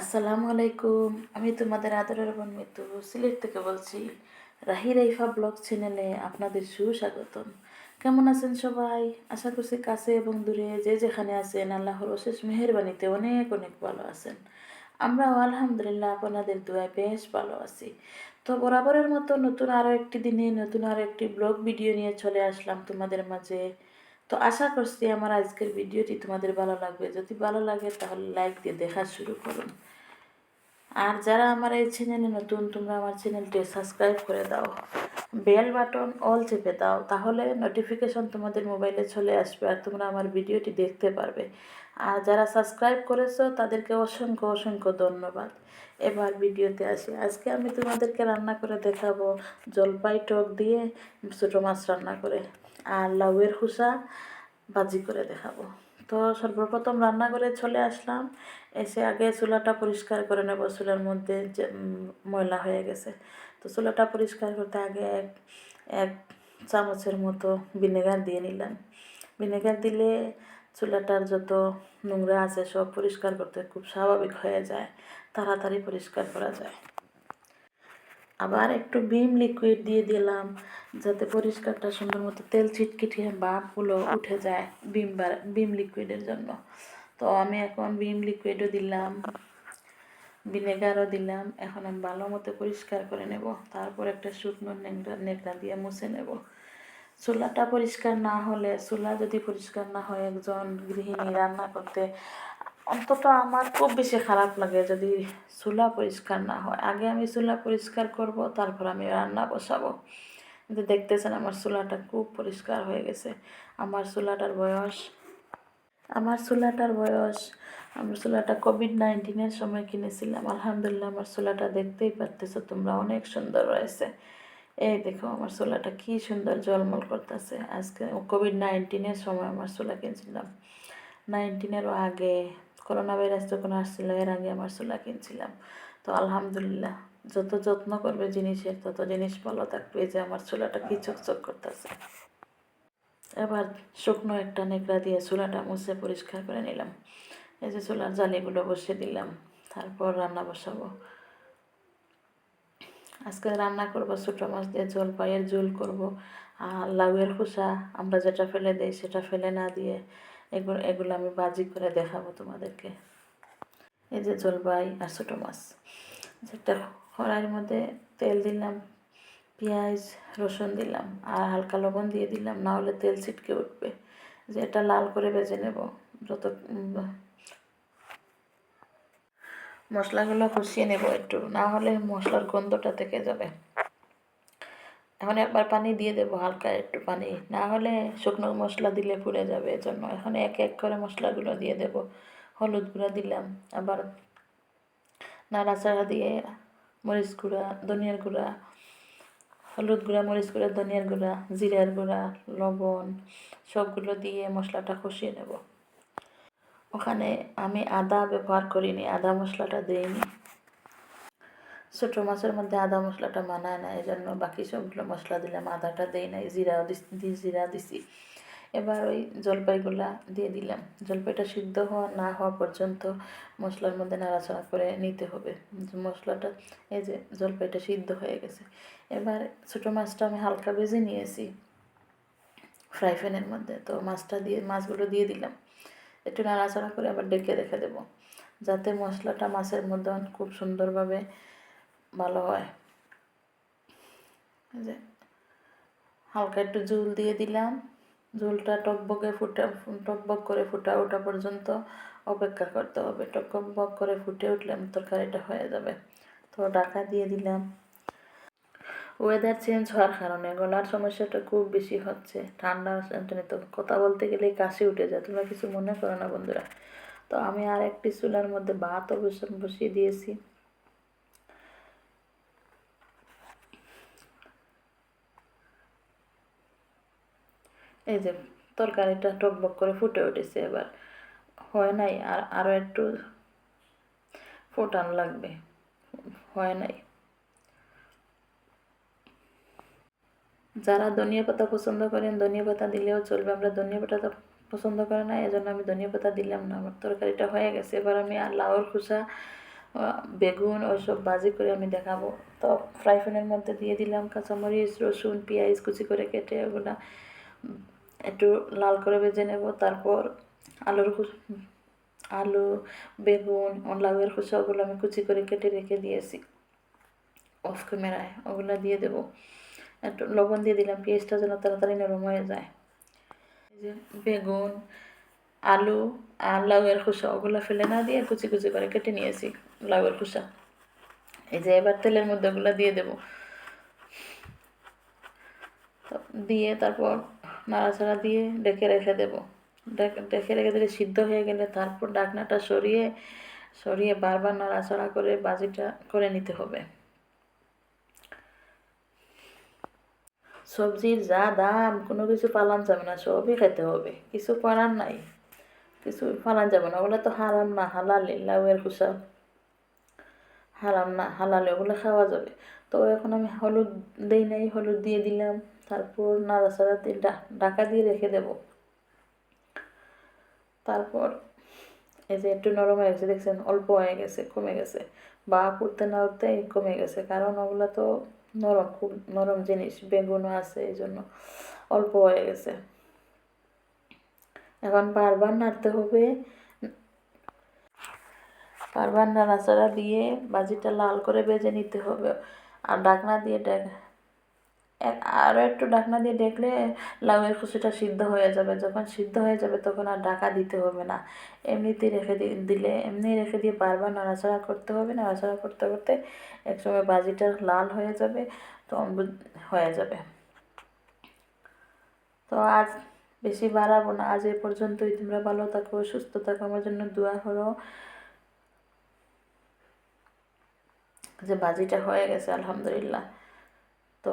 আসসালামু আলাইকুম। আমি তোমাদের আদরের বোন মিতু, সিলেট থেকে বলছি রাহি রাইফা ব্লগ চ্যানেলে আপনাদের সুস্বাগতম। কেমন আছেন সবাই? আশা করছি কাছে এবং দূরে যে যেখানে আছেন, আল্লাহর অশেষ মেহরবানিতে অনেক অনেক ভালো আছেন। আমরাও আলহামদুলিল্লাহ আপনাদের দোয়ায় বেশ ভালো আছি। তো বরাবরের মতো নতুন আরও একটি দিনে নতুন আরও একটি ব্লগ ভিডিও নিয়ে চলে আসলাম তোমাদের মাঝে। তো আশা করছি আমার আজকের ভিডিওটি তোমাদের ভালো লাগবে। যদি ভালো লাগে তাহলে লাইক দিয়ে দেখা শুরু করুন। আর যারা আমার এই চ্যানেলে নতুন, তোমরা আমার চ্যানেলটি সাবস্ক্রাইব করে দাও। বেল বাটন অল চেপে দাও, তাহলে নোটিফিকেশন তোমাদের মোবাইলে চলে আসবে আর তোমরা আমার ভিডিওটি দেখতে পারবে। আর যারা সাবস্ক্রাইব করেছ, তাদেরকে অসংখ্য অসংখ্য ধন্যবাদ। এবার ভিডিওতে আসি। আজকে আমি তোমাদেরকে রান্না করে দেখাবো জলপাই টক দিয়ে ছোটো মাছ রান্না করে। আর লাউয়ের খুসা ভাজি করে দেখাবো। তো সর্বপ্রথম রান্না করে চলে আসলাম। এসে আগে চুলাটা পরিষ্কার করে নেব। চুলার মধ্যে যে ময়লা হয়ে গেছে। তো চুলাটা পরিষ্কার করতে আগে এক এক চামচের মতো ভিনেগার দিয়ে নিলাম। ভিনেগার দিলে চুলাটার যত নোংরা আছে সব পরিষ্কার করতে খুব স্বাভাবিক হয়ে যায়। তাড়াতাড়ি পরিষ্কার করা যায়। আবার একটু বিম লিকুইড দিয়ে দিলাম, যাতে পরিষ্কারটা সুন্দর মতো তেল ছিটকিটিয়ে বাপগুলো উঠে যায় বার বিম লিকুইডের জন্য। তো আমি এখন বিম লিকুইডও দিলাম ভিনেগারও দিলাম, এখন আমি ভালো মতো পরিষ্কার করে নেব, তারপর একটা শুকনো নেংড়া নেকড়া দিয়ে মুছে নেব। চুলাটা পরিষ্কার না হলে, চুলা যদি পরিষ্কার না হয়, একজন গৃহিণী রান্না করতে অন্তত আমার খুব বেশি খারাপ লাগে যদি চুলা পরিষ্কার না হয়। আগে আমি চুলা পরিষ্কার করব, তারপর আমি রান্না বসাবো। কিন্তু দেখতেছেন আমার চুলাটা খুব পরিষ্কার হয়ে গেছে। আমার চুলাটার বয়স, আমার চুলাটার বয়স, আমার চুলাটা কোভিড নাইন্টিনের সময় কিনেছিলাম। আলহামদুলিল্লাহ আমার চুলাটা দেখতেই পারতেছো, তোমরা অনেক সুন্দর রয়েছে এই দেখো আমার চুলাটা কি সুন্দর জলমল করতেছে। আজকে কোভিড নাইন্টিনের সময় আমার চুলা কিনছিলাম। নাইন্টিনেরও আগে করোনা ভাইরাস যখন আসছিল, এর আগে আমার চুলা কিনছিলাম। তো আলহামদুলিল্লাহ, যত যত্ন করবে জিনিসের, তত জিনিস ভালো থাকবে যে আমার চুলাটা কি চকচক করতেছে। এবার শুকনো একটা নেকড়া দিয়ে চুলাটা মুছে পরিষ্কার করে নিলাম। এই যে চুলার জালিগুলো বসিয়ে দিলাম, তারপর রান্না বসাবো। আজকে রান্না করব ছোটো মাছ দিয়ে জলপাইয়ের ঝোল করব, আর লাউয়ের খোসা, আমরা যেটা ফেলে দিই সেটা ফেলে না দিয়ে এগুলো এগুলো আমি বাজি করে দেখাবো তোমাদেরকে। এই যে জলপাই আর ছোটো মাছ। যেটা কড়াইয়ের মধ্যে তেল দিলাম, পেঁয়াজ, রসুন দিলাম আর হালকা লবণ দিয়ে দিলাম না হলে তেল ছিটকে উঠবে। যে এটা লাল করে ভেজে নেব, যত মশলাগুলো কষিয়ে নেব একটু না হলে মশলার গন্ধটা থেকে যাবে। এখন একবার পানি দিয়ে দেবো হালকা একটু পানি, না হলে শুকনো মশলা দিলে পুড়ে যাবে এজন্য। এখন এক এক করে মশলাগুলো দিয়ে দেব, হলুদ গুঁড়া দিলাম, আবার নাড়াচাড়া দিয়ে মরিচ গুঁড়া, ধনিয়ার গুঁড়া, হলুদ গুঁড়া, মরিচ গুঁড়া, ধনিয়ার গুঁড়া, জিরার গুঁড়া, লবণ, সবগুলো দিয়ে মশলাটা কষিয়ে নেব। ওখানে আমি আদা ব্যবহার করিনি, আদা মশলাটা দিইনি। ছোটো মাছের মধ্যে আদা মশলাটা মানায় না এই জন্য বাকি সবগুলো মশলা দিলাম। আদাটা দেই নাই জিরা দিস জিরা দিছি। এবার ওই জলপাইগুলা দিয়ে দিলাম। জলপাইটা সিদ্ধ হওয়া না হওয়া পর্যন্ত মশলার মধ্যে নাড়াচাড়া করে নিতে হবে। মশলাটা, এই যে জলপাইটা সিদ্ধ হয়ে গেছে। এবার ছোটো মাছটা আমি হালকা ভেজে নিয়েছি ফ্রাই প্যানের মধ্যে। তো মাছটা দিয়ে, মাছগুলো দিয়ে দিলাম। একটু নাড়াচাড়া করে আবার ডেকে রেখে দেবো। যাতে মশলাটা মাছের মধ্যে খুব সুন্দরভাবে ভালো হয়। যে, হালকা একটু জুল দিয়ে দিলাম। ঝোলটা টকবকে ফুটা, টকবক করে ফুটা ওঠা পর্যন্ত অপেক্ষা করতে হবে। টকবক করে ফুটে উঠলে তরকারিটা হয়ে যাবে। তো ঢাকা দিয়ে দিলাম। ওয়েদার চেঞ্জ হওয়ার কারণে গলার সমস্যাটা খুব বেশি হচ্ছে। ঠান্ডা তো কথা বলতে গেলে কাশি উঠে যায়। তোমরা কিছু মনে করো না বন্ধুরা। তো আমি আর একটি চুলার মধ্যে ভাতও বসে বসিয়ে দিয়েছি। এই যে তরকারিটা টকবক করে ফুটে উঠেছে এবার। হয় নাই, আর আরও একটু ফোটানো লাগবে। হয় নাই। যারা ধনিয়া পাতা পছন্দ করেন, ধনিয়া পাতা দিলেও চলবে। আমরা ধনিয়া পাতা পছন্দ করে না, এজন্য আমি ধনিয়া পাতা দিলাম না। আমার তরকারিটা হয়ে গেছে। এবার আমি আর লাউর খোসা বেগুন ওইসব ভাজি করে আমি দেখাবো। তো ফ্রাই প্যানের মধ্যে দিয়ে দিলাম কাঁচামরিচ, রসুন, পেঁয়াজ কুচি করে কেটে ওগুলা একটু লাল করে ভেজে নেব, তারপর আলুর আলু, বেগুন লাউয়ের খোসা ওগুলো আমি কুচি করে কেটে রেখে দিয়েছি অফ ক্যামেরায় ওগুলো দিয়ে দেবো। একটু লবণ দিয়ে দিলাম পেঁয়াজটা যেন তাড়াতাড়ি নরম হয়ে যায়। বেগুন, আলু আর লাউয়ের খোসা, ওগুলো ফেলে না দিয়ে কুচি কুচি করে কেটে নিয়েছি লাউয়ের খোসা। এই যে এবার তেলের মধ্যে ওগুলো দিয়ে দেবো। দিয়ে তারপর নাড়াচাড়া দিয়ে ডেকে রেখে দেবো। ডেকে রেখে দিলে সিদ্ধ হয়ে গেলে তারপর ডাকনাটা সরিয়ে সরিয়ে বারবার নাড়াচাড়া করে বাজিটা করে নিতে হবে। সবজির যা দাম, কোনো কিছু পালান যাবে না, সবই খেতে হবে। কিছু করার নাই, কিছু পালান যাবে না। ওগুলো তো হারাম না, হালালে লাউয়ের খোসা। হারাম না, হালালে, ওগুলো খাওয়া যাবে। তো এখন আমি হলুদ দেই নাই, হলুদ দিয়ে দিলাম। তারপর নাড়াচাড়া ডা- ঢাকা দিয়ে রেখে দেব। তারপর এই যে একটু নরম হয়ে গেছে, দেখছেন অল্প হয়ে গেছে, কমে গেছে। বা উঠতে না উঠতে কমে গেছে, কারণ ওগুলো তো নরম, খুব নরম জিনিস, বেগুনও আছে এই জন্য অল্প হয়ে গেছে। এখন বারবার নাড়তে হবে। বারবার নাড়াচাড়া দিয়ে বাজিটা লাল করে বেজে নিতে হবে। আর ডাকনা দিয়ে আরও একটু ডাকনা দিয়ে দেখলে লাউয়ের কুচিটা সিদ্ধ হয়ে যাবে। যখন সিদ্ধ হয়ে যাবে তখন আর ঢাকা দিতে হবে না। এমনিতেই রেখে দিলে এমনি রেখে দিয়ে বারবার নাড়াচাড়া করতে হবে। নাড়াচাড়া করতে করতে একসময় বাজিটা লাল হয়ে যাবে, তো হয়ে যাবে। তো আজ বেশি বাড়াবো না। আজ এ পর্যন্তই। তোমরা ভালো থাকো, সুস্থ থাকো। আমার জন্য দোয়া করো যে বাজিটা হয়ে গেছে, আলহামদুলিল্লাহ। তো